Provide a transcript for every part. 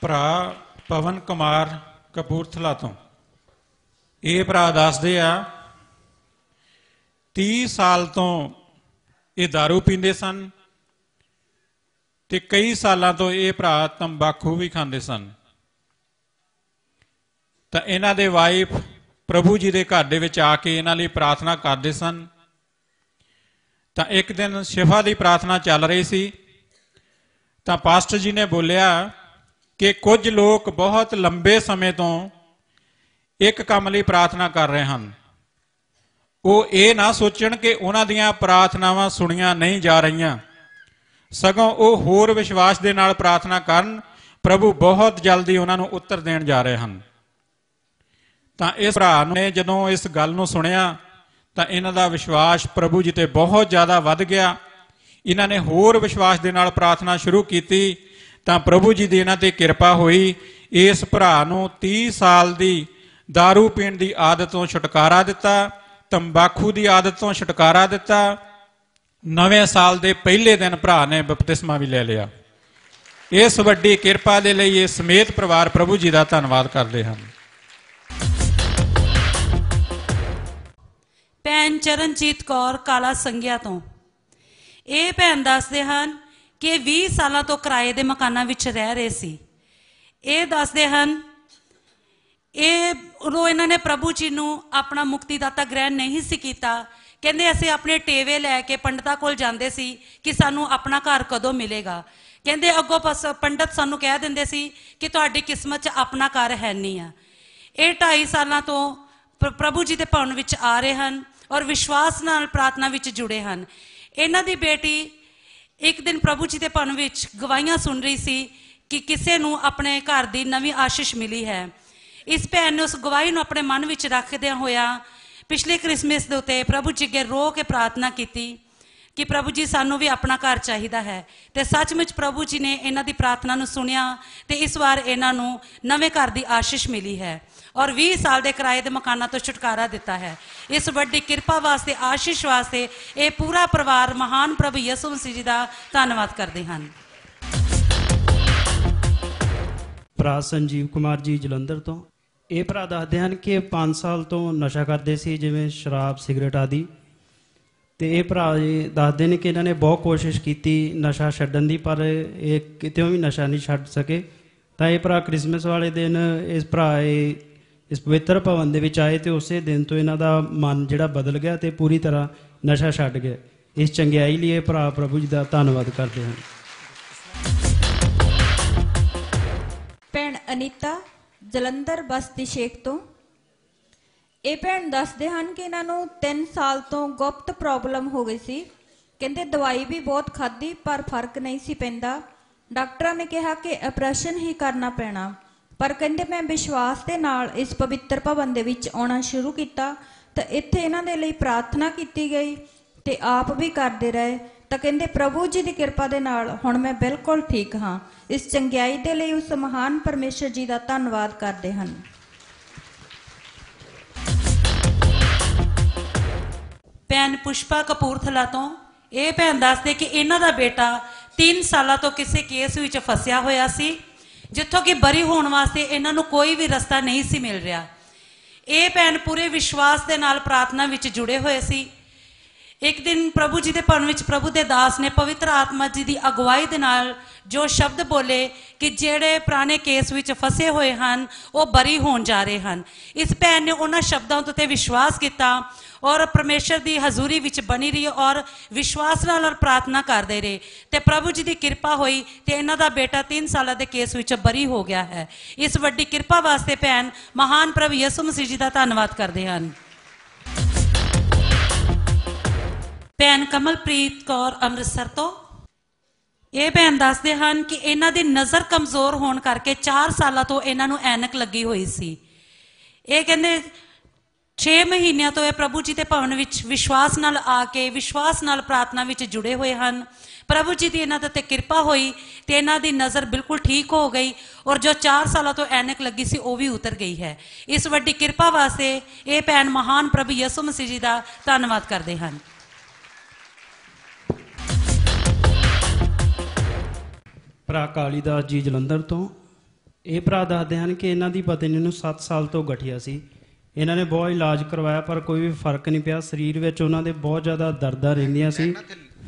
ਭਰਾ ਪਵਨ ਕੁਮਾਰ ਕਪੂਰਥਲਾ ਤੋਂ। ਇਹ ਭਰਾ ਦੱਸਦੇ ਆ 30 ਸਾਲ ਤੋਂ ਇਹ दारू ਪੀਂਦੇ ਸਨ ਤੇ ਕਈ ਸਾਲਾਂ ਤੋਂ ਇਹ ਭਰਾ ਤੰਬਾਕੂ ਵੀ ਖਾਂਦੇ ਸਨ। ਤਾਂ ਇਹਨਾਂ ਦੇ ਵਾਈਫ ਪ੍ਰਭੂ ਜੀ ਦੇ ਘਰ ਦੇ ਵਿੱਚ ਆ ਕੇ ਇਹਨਾਂ ਲਈ ਪ੍ਰਾਰਥਨਾ ਕਰਦੇ ਸਨ। ਤਾਂ ਇੱਕ ਦਿਨ ਸ਼ਿਫਾ ਦੀ ਪ੍ਰਾਰਥਨਾ ਚੱਲ ਰਹੀ ਸੀ। ਤਾਂ ਪਾਸਟਰ ਜੀ ਨੇ ਬੋਲਿਆ ਕਿ ਕੁਝ ਲੋਕ ਬਹੁਤ ਲੰਬੇ ਸਮੇਂ ਤੋਂ ਇੱਕ ਕੰਮ ਲਈ ਪ੍ਰਾਰਥਨਾ ਕਰ ਰਹੇ ਹਨ। ਉਹ ਇਹ ਨਾ ਸੋਚਣ ਕਿ ਉਹਨਾਂ ਦੀਆਂ ਪ੍ਰਾਰਥਨਾਵਾਂ ਸੁਣੀਆਂ ਨਹੀਂ ਜਾ ਰਹੀਆਂ। ਸਗੋਂ ਉਹ ਹੋਰ ਵਿਸ਼ਵਾਸ ਦੇ ਨਾਲ ਪ੍ਰਾਰਥਨਾ ਕਰਨ ਪ੍ਰਭੂ ਬਹੁਤ ਜਲਦੀ ਉਹਨਾਂ ਨੂੰ ਉੱਤਰ ਦੇਣ ਜਾ ਰਹੇ ਹਨ। ਤਾਂ ਇਸ ਭਰਾ ਨੇ ਜਦੋਂ ਇਸ ਗੱਲ ਨੂੰ ਸੁਣਿਆ, ਤਾਂ ਇਹਨਾਂ ਦਾ ਵਿਸ਼ਵਾਸ ਪ੍ਰਭੂ ਜੀ ਤੇ ਬਹੁਤ ਜ਼ਿਆਦਾ ਵੱਧ ਗਿਆ। ਇਹਨਾਂ ਨੇ ਹੋਰ ਵਿਸ਼ਵਾਸ ਦੇ ਨਾਲ ਪ੍ਰਾਰਥਨਾ ਸ਼ੁਰੂ ਕੀਤੀ ਤਾਂ ਪ੍ਰਭੂ ਜੀ ਦੀ ਇਹਨਾਂ ਤੇ ਕਿਰਪਾ ਹੋਈ। ਇਸ ਭਰਾ ਨੂੰ 30 ਸਾਲ ਦੀ दारू ਪੀਣ ਦੀ ਆਦਤ ਤੋਂ ਛੁਟਕਾਰਾ ਦਿੱਤਾ, ਤੰਬਾਕੂ ਦੀ ਆਦਤ ਤੋਂ ਛੁਟਕਾਰਾ ਦਿੱਤਾ। ਨਵੇਂ ਸਾਲ ਦੇ ਪਹਿਲੇ ਦਿਨ ਭਰਾ ਨੇ ਬਪਤਿਸਮਾ ਵੀ ਲੈ ਲਿਆ। ਇਸ ਵੱਡੀ ਕਿਰਪਾ ਦੇ ਲਈ ਇਹ ਸਮੇਤ ਪਰਿਵਾਰ ਪ੍ਰਭੂ ਜੀ ਦਾ ਧੰਨਵਾਦ ਕਰਦੇ ਹਨ। ਭੈਣ ਚਰਨਜੀਤ ਕੌਰ ਕਾਲਾ ਸੰਗਿਆ ਤੋਂ। ਇਹ ਭੈਣ ਦੱਸਦੇ ਹਨ ਕਿ 20 ਸਾਲਾਂ ਤੋਂ ਕਿਰਾਏ ਦੇ ਮਕਾਨਾਂ ਵਿੱਚ ਰਹਿ ਰਹੇ ਸੀ। ਇਹ ਦੱਸਦੇ ਹਨ, ਇਹ ਉਦੋਂ ਇਹਨਾਂ ਨੇ ਪ੍ਰਭੂ ਜੀ ਨੂੰ ਆਪਣਾ ਮੁਕਤੀਦਾਤਾ ਗ੍ਰਹਿਣ ਨਹੀਂ ਸੀ ਕੀਤਾ। ਕਹਿੰਦੇ ਅਸੀਂ ਆਪਣੇ ਟੇਵੇ ਲੈ ਕੇ ਪੰਡਤਾਂ ਕੋਲ ਜਾਂਦੇ ਸੀ ਕਿ ਸਾਨੂੰ ਆਪਣਾ ਘਰ ਕਦੋਂ ਮਿਲੇਗਾ। ਕਹਿੰਦੇ ਅੱਗੋਂ ਪਸ ਪੰਡਤ ਸਾਨੂੰ ਕਹਿ ਦਿੰਦੇ ਸੀ ਕਿ ਤੁਹਾਡੀ ਕਿਸਮਤ 'ਚ ਆਪਣਾ ਘਰ ਹੈ ਨਹੀਂ ਆ। ਇਹ 2.5 ਸਾਲਾਂ ਤੋਂ ਪ੍ਰਭੂ ਜੀ ਦੇ ਭਵਨ ਵਿੱਚ ਆ ਰਹੇ ਹਨ ਔਰ ਵਿਸ਼ਵਾਸ ਨਾਲ ਪ੍ਰਾਰਥਨਾ ਵਿੱਚ ਜੁੜੇ ਹਨ। ਇਹਨਾਂ ਦੀ ਬੇਟੀ ਇੱਕ ਦਿਨ ਪ੍ਰਭੂ ਜੀ ਦੇ ਭਵਨ ਵਿੱਚ ਗਵਾਹੀਆਂ ਸੁਣ ਰਹੀ ਸੀ ਕਿ ਕਿਸੇ ਨੂੰ ਆਪਣੇ ਘਰ ਦੀ ਨਵੀਂ ਆਸ਼ੀਸ਼ ਮਿਲੀ ਹੈ। ਇਸ ਭੈਣ ਨੇ ਉਸ ਗਵਾਹੀ ਨੂੰ ਆਪਣੇ ਮਨ ਵਿੱਚ ਰੱਖਦਿਆਂ ਹੋਇਆ ਪਿਛਲੇ ਕ੍ਰਿਸਮਸ ਦੇ ਉੱਤੇ ਪ੍ਰਭੂ ਜੀ ਅੱਗੇ ਰੋ ਕੇ ਪ੍ਰਾਰਥਨਾ ਕੀਤੀ ਕਿ ਪ੍ਰਭੂ ਜੀ ਸਾਨੂੰ ਵੀ ਆਪਣਾ ਘਰ ਚਾਹੀਦਾ ਹੈ। ਤੇ ਸੱਚਮੁੱਚ ਪ੍ਰਭੂ ਜੀ ਨੇ ਇਹਨਾਂ ਦੀ ਪ੍ਰਾਰਥਨਾ ਨੂੰ ਸੁਣਿਆ ਤੇ ਇਸ ਵਾਰ ਇਹਨਾਂ ਨੂੰ ਨਵੇਂ ਘਰ ਦੀ ਆਸ਼ੀਸ਼ ਮਿਲੀ ਹੈ। ਔਰ 20 ਸਾਲ ਦੇ ਕਿਰਾਏ ਦੇ ਮਕਾਨਾਂ ਤੋਂ ਛੁਟਕਾਰਾ ਦਿੱਤਾ ਹੈ। ਇਸ ਵੱਡੀ ਕਿਰਪਾ ਵਾਸਤੇ, ਆਸ਼ੀਸ਼ ਵਾਸਤੇ ਇਹ ਪੂਰਾ ਪਰਿਵਾਰ ਮਹਾਨ ਪ੍ਰਭੂ ਯਿਸੂ ਮਸੀਹ ਜੀ ਦਾ ਧੰਨਵਾਦ ਕਰਦੇ ਹਨ। ਭਰਾ ਸੰਜੀਵ ਕੁਮਾਰ ਜੀ ਜਲੰਧਰ ਤੋਂ। ਇਹ ਭਰਾ ਦੱਸਦੇ ਹਨ ਕਿ 5 ਸਾਲ ਤੋਂ ਨਸ਼ਾ ਕਰਦੇ ਸੀ, ਜਿਵੇਂ ਸ਼ਰਾਬ, ਸਿਗਰਟ ਆਦਿ। ਤੇ ਇਹ ਭਰਾ ਜੀ ਦੱਸਦੇ ਨੇ ਕਿ ਇਹਨਾਂ ਨੇ ਬਹੁਤ ਕੋਸ਼ਿਸ਼ ਕੀਤੀ ਨਸ਼ਾ ਛੱਡਣ ਦੀ, ਪਰ ਇਹ ਕਿਤੇ ਵੀ ਨਸ਼ਾ ਨਹੀਂ ਛੱਡ ਸਕੇ। ਤਾਂ ਇਹ ਭਰਾ ਕ੍ਰਿਸਮਸ ਵਾਲੇ ਦਿਨ ਇਸ ਭਰਾ ਇਹ ਇਸ ਪਵਿੱਤਰ ਭਵਨ ਦੇ ਵਿੱਚ ਆਏ ਤੇ ਉਸੇ ਦਿਨ ਤੋਂ ਇਹਨਾਂ ਦਾ ਮਨ ਜਿਹੜਾ ਬਦਲ ਗਿਆ ਤੇ ਪੂਰੀ ਤਰ੍ਹਾਂ ਨਸ਼ਾ ਛੱਡ ਗਿਆ ਇਸ ਚੰਗਿਆਈ ਲਈ ਇਹ ਭਰਾ ਪ੍ਰਭੂ ਜੀ ਦਾ ਧੰਨਵਾਦ ਕਰਦੇ ਹਨ ਭੈਣ ਅਨੀਤਾ ਜਲੰਧਰ ਬਸਤੀ ਸ਼ੇਖ ਤੋਂ। ਇਹ ਭੈਣ ਦੱਸਦੇ ਹਨ ਕਿ ਇਹਨਾਂ ਨੂੰ 3 ਸਾਲ ਤੋਂ ਗੁਪਤ ਪ੍ਰੋਬਲਮ ਹੋ ਗਈ ਸੀ। ਕਹਿੰਦੇ ਦਵਾਈ ਵੀ ਬਹੁਤ ਖਾਧੀ ਪਰ ਫ਼ਰਕ ਨਹੀਂ ਸੀ ਪੈਂਦਾ। ਡਾਕਟਰਾਂ ਨੇ ਕਿਹਾ ਕਿ ਆਪਰੇਸ਼ਨ ਹੀ ਕਰਨਾ ਪੈਣਾ। ਪਰ ਕਹਿੰਦੇ ਮੈਂ ਵਿਸ਼ਵਾਸ ਦੇ ਨਾਲ ਇਸ ਪਵਿੱਤਰ ਭਵਨ ਦੇ ਵਿੱਚ ਆਉਣਾ ਸ਼ੁਰੂ ਕੀਤਾ, ਤਾਂ ਇੱਥੇ ਇਹਨਾਂ ਦੇ ਲਈ ਪ੍ਰਾਰਥਨਾ ਕੀਤੀ ਗਈ ਤੇ ਆਪ ਵੀ ਕਰਦੇ ਰਹੇ। ਤਾਂ ਕਹਿੰਦੇ ਪ੍ਰਭੂ ਜੀ ਦੀ ਕਿਰਪਾ ਦੇ ਨਾਲ ਹੁਣ ਮੈਂ ਬਿਲਕੁਲ ਠੀਕ ਹਾਂ। ਇਸ ਚੰਗਿਆਈ ਦੇ ਲਈ ਉਸ ਮਹਾਨ ਪਰਮੇਸ਼ਰ ਜੀ ਦਾ ਧੰਨਵਾਦ ਕਰਦੇ ਹਨ। ਭੈਣ ਪੁਸ਼ਪਾ ਕਪੂਰਥਲਾ ਤੋਂ ਇਹ ਭੈਣ ਦੱਸਦੇ ਕਿ ਇਹਨਾਂ ਦਾ ਬੇਟਾ 3 ਸਾਲਾਂ ਤੋਂ ਕਿਸੇ ਕੇਸ ਵਿੱਚ ਫਸਿਆ ਹੋਇਆ ਸੀ। ਜਿੱਥੋਂ ਕਿ ਬਰੀ ਹੋਣ ਵਾਸਤੇ ਇਹਨਾਂ ਨੂੰ ਕੋਈ ਵੀ ਰਸਤਾ ਨਹੀਂ ਸੀ ਮਿਲ ਰਿਹਾ। ਇਹ ਭੈਣ ਪੂਰੇ ਵਿਸ਼ਵਾਸ ਦੇ ਨਾਲ ਪ੍ਰਾਰਥਨਾ ਵਿੱਚ ਜੁੜੇ ਹੋਏ ਸੀ। ਇੱਕ ਦਿਨ ਪ੍ਰਭੂ ਜੀ ਦੇ ਭਵਨ ਵਿੱਚ ਪ੍ਰਭੂ ਦੇ ਦਾਸ ਨੇ ਪਵਿੱਤਰ ਆਤਮਾ ਜੀ ਦੀ ਅਗਵਾਈ ਦੇ ਨਾਲ ਜੋ ਸ਼ਬਦ ਬੋਲੇ ਕਿ ਜਿਹੜੇ ਪੁਰਾਣੇ ਕੇਸ ਵਿੱਚ ਫਸੇ ਹੋਏ ਹਨ, ਉਹ ਬਰੀ ਹੋਣ ਜਾ ਰਹੇ ਹਨ। ਇਸ ਭੈਣ ਨੇ ਉਹਨਾਂ ਸ਼ਬਦਾਂ ਉੱਤੇ ਵਿਸ਼ਵਾਸ ਕੀਤਾ। ਔਰ ਪਰਮੇਸ਼ਰ ਦੀ ਹਜ਼ੂਰੀ ਵਿੱਚ ਬਣੀ ਰਹੀ ਔਰ ਵਿਸ਼ਵਾਸ ਨਾਲ ਔਰ ਪ੍ਰਾਰਥਨਾ ਕਰਦੇ ਰਹੇ। ਤੇ ਪ੍ਰਭੂ ਜੀ ਦੀ ਕਿਰਪਾ ਹੋਈ ਤੇ ਇਹਨਾਂ ਦਾ ਬੇਟਾ 3 ਸਾਲਾਂ ਦੇ ਕੇਸ ਵਿੱਚ ਬਰੀ ਹੋ ਗਿਆ ਹੈ। ਇਸ ਵੱਡੀ ਕਿਰਪਾ ਵਾਸਤੇ ਭੈਣ, ਮਹਾਨ ਪ੍ਰਭੂ ਯਿਸੂ ਮਸੀਹ ਜੀ ਦਾ ਧੰਨਵਾਦ ਕਰਦੇ ਹਨ। ਭੈਣ ਕਮਲਪ੍ਰੀਤ ਕੌਰ ਅੰਮ੍ਰਿਤਸਰ ਤੋਂ। ਇਹ ਭੈਣ ਦੱਸਦੇ ਹਨ ਕਿ ਇਹਨਾਂ ਦੀ ਨਜ਼ਰ ਕਮਜ਼ੋਰ ਹੋਣ ਕਰਕੇ 4 ਸਾਲਾਂ ਤੋਂ ਇਹਨਾਂ ਨੂੰ ਐਨਕ ਲੱਗੀ ਹੋਈ ਸੀ। ਇਹ ਕਹਿੰਦੇ 6 ਮਹੀਨਿਆਂ ਤੋਂ ਇਹ ਪ੍ਰਭੂ ਜੀ ਦੇ ਭਵਨ ਵਿੱਚ ਵਿਸ਼ਵਾਸ ਨਾਲ ਆ ਕੇ, ਵਿਸ਼ਵਾਸ ਨਾਲ ਪ੍ਰਾਰਥਨਾ ਵਿੱਚ ਜੁੜੇ ਹੋਏ ਹਨ। ਪ੍ਰਭੂ ਜੀ ਦੀ ਇਹਨਾਂ ਦੇ ਉੱਤੇ ਕਿਰਪਾ ਹੋਈ ਤੇ ਇਹਨਾਂ ਦੀ ਨਜ਼ਰ ਬਿਲਕੁਲ ਠੀਕ ਹੋ ਗਈ ਔਰ ਜੋ 4 ਸਾਲਾਂ ਤੋਂ ਐਨਕ ਲੱਗੀ ਸੀ, ਉਹ ਵੀ ਉਤਰ ਗਈ ਹੈ। ਇਸ ਵੱਡੀ ਕਿਰਪਾ ਵਾਸਤੇ ਇਹ ਭੈਣ ਮਹਾਨ ਪ੍ਰਭੂ ਯਿਸੂ ਮਸੀਹ ਜੀ ਦਾ ਧੰਨਵਾਦ ਕਰਦੇ ਹਨ। ਭਰਾ ਕਾਲੀਦਾਸ ਜੀ ਜਲੰਧਰ ਤੋਂ, ਇਹ ਭਰਾ ਦੱਸਦੇ ਹਨ ਕਿ ਇਹਨਾਂ ਦੀ ਪਤਨੀ ਨੂੰ 7 ਸਾਲ ਤੋਂ ਗਠੀਆ ਸੀ। ਇਹਨਾਂ ਨੇ ਬਹੁਤ ਇਲਾਜ ਕਰਵਾਇਆ, ਪਰ ਕੋਈ ਵੀ ਫ਼ਰਕ ਨਹੀਂ ਪਿਆ। ਸਰੀਰ ਵਿੱਚ ਉਹਨਾਂ ਦੇ ਬਹੁਤ ਜ਼ਿਆਦਾ ਦਰਦਾਂ ਰਹਿੰਦੀਆਂ ਸੀ।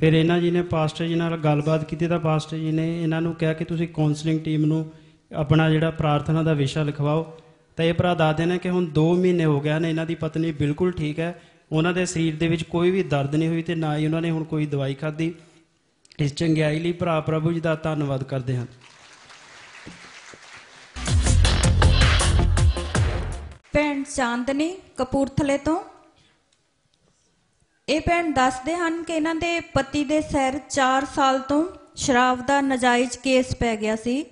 ਫਿਰ ਇਹਨਾਂ ਜੀ ਨੇ ਪਾਸਟਰ ਜੀ ਨਾਲ ਗੱਲਬਾਤ ਕੀਤੀ ਤਾਂ ਪਾਸਟਰ ਜੀ ਨੇ ਇਹਨਾਂ ਨੂੰ ਕਿਹਾ ਕਿ ਤੁਸੀਂ ਕਾਉਂਸਲਿੰਗ ਟੀਮ ਨੂੰ ਆਪਣਾ ਜਿਹੜਾ ਪ੍ਰਾਰਥਨਾ ਦਾ ਵਿਸ਼ਾ ਲਿਖਵਾਓ। ਤਾਂ ਇਹ ਭਰਾ ਦੱਸਦੇ ਨੇ ਕਿ ਹੁਣ 2 ਮਹੀਨੇ ਹੋ ਗਏ ਹਨ, ਇਹਨਾਂ ਦੀ ਪਤਨੀ ਬਿਲਕੁਲ ਠੀਕ ਹੈ। ਉਹਨਾਂ ਦੇ ਸਰੀਰ ਦੇ ਵਿੱਚ ਕੋਈ ਵੀ ਦਰਦ ਨਹੀਂ ਹੋਈ ਤੇ ਨਾ ਹੀ ਉਹਨਾਂ ਨੇ ਹੁਣ ਕੋਈ ਦਵਾਈ ਖਾਧੀ। ਇਸ ਚੰਗਿਆਈ ਲਈ ਭਰਾ ਪ੍ਰਭੂ ਜੀ ਦਾ ਧੰਨਵਾਦ ਕਰਦੇ ਹਨ ਭੈਣ ਚਾਂਦਨੀ ਕਪੂਰਥਲੇ ਤੋਂ। ਇਹ ਭੈਣ ਦੱਸਦੇ ਹਨ ਕਿ ਇਹਨਾਂ ਦੇ ਪਤੀ ਦੇ ਸਿਰ 4 ਸਾਲ ਤੋਂ ਸ਼ਰਾਬ ਦਾ ਨਜਾਇਜ਼ ਕੇਸ ਪੈ ਗਿਆ ਸੀ।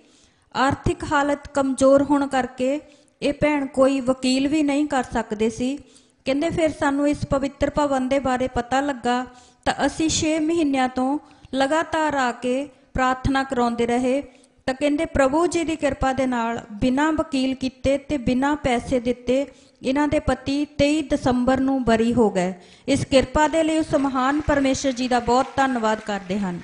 ਆਰਥਿਕ ਹਾਲਤ ਕਮਜ਼ੋਰ ਹੋਣ ਕਰਕੇ ਇਹ ਭੈਣ ਕੋਈ ਵਕੀਲ ਵੀ ਨਹੀਂ ਕਰ ਸਕਦੇ ਸੀ। ਕਹਿੰਦੇ ਫਿਰ ਸਾਨੂੰ ਇਸ ਪਵਿੱਤਰ ਭਵਨ ਦੇ ਬਾਰੇ ਪਤਾ ਲੱਗਾ ਤਾਂ ਅਸੀਂ 6 ਮਹੀਨਿਆਂ ਤੋਂ ਲਗਾਤਾਰ ਆ ਕੇ ਪ੍ਰਾਰਥਨਾ ਕਰਾਉਂਦੇ ਰਹੇ। ਤਾਂ ਕਹਿੰਦੇ ਪ੍ਰਭੂ ਜੀ ਦੀ ਕਿਰਪਾ ਦੇ ਨਾਲ ਬਿਨਾਂ ਵਕੀਲ ਕੀਤੇ ਤੇ ਬਿਨਾਂ ਪੈਸੇ ਦਿੱਤੇ ਇਹਨਾਂ ਦੇ ਪਤੀ 23 ਦਸੰਬਰ ਨੂੰ ਬਰੀ ਹੋ ਗਏ। ਇਸ ਕਿਰਪਾ ਦੇ ਲਈ ਉਸ ਮਹਾਨ ਪਰਮੇਸ਼ਰ ਜੀ ਦਾ ਬਹੁਤ ਧੰਨਵਾਦ ਕਰਦੇ ਹਨ।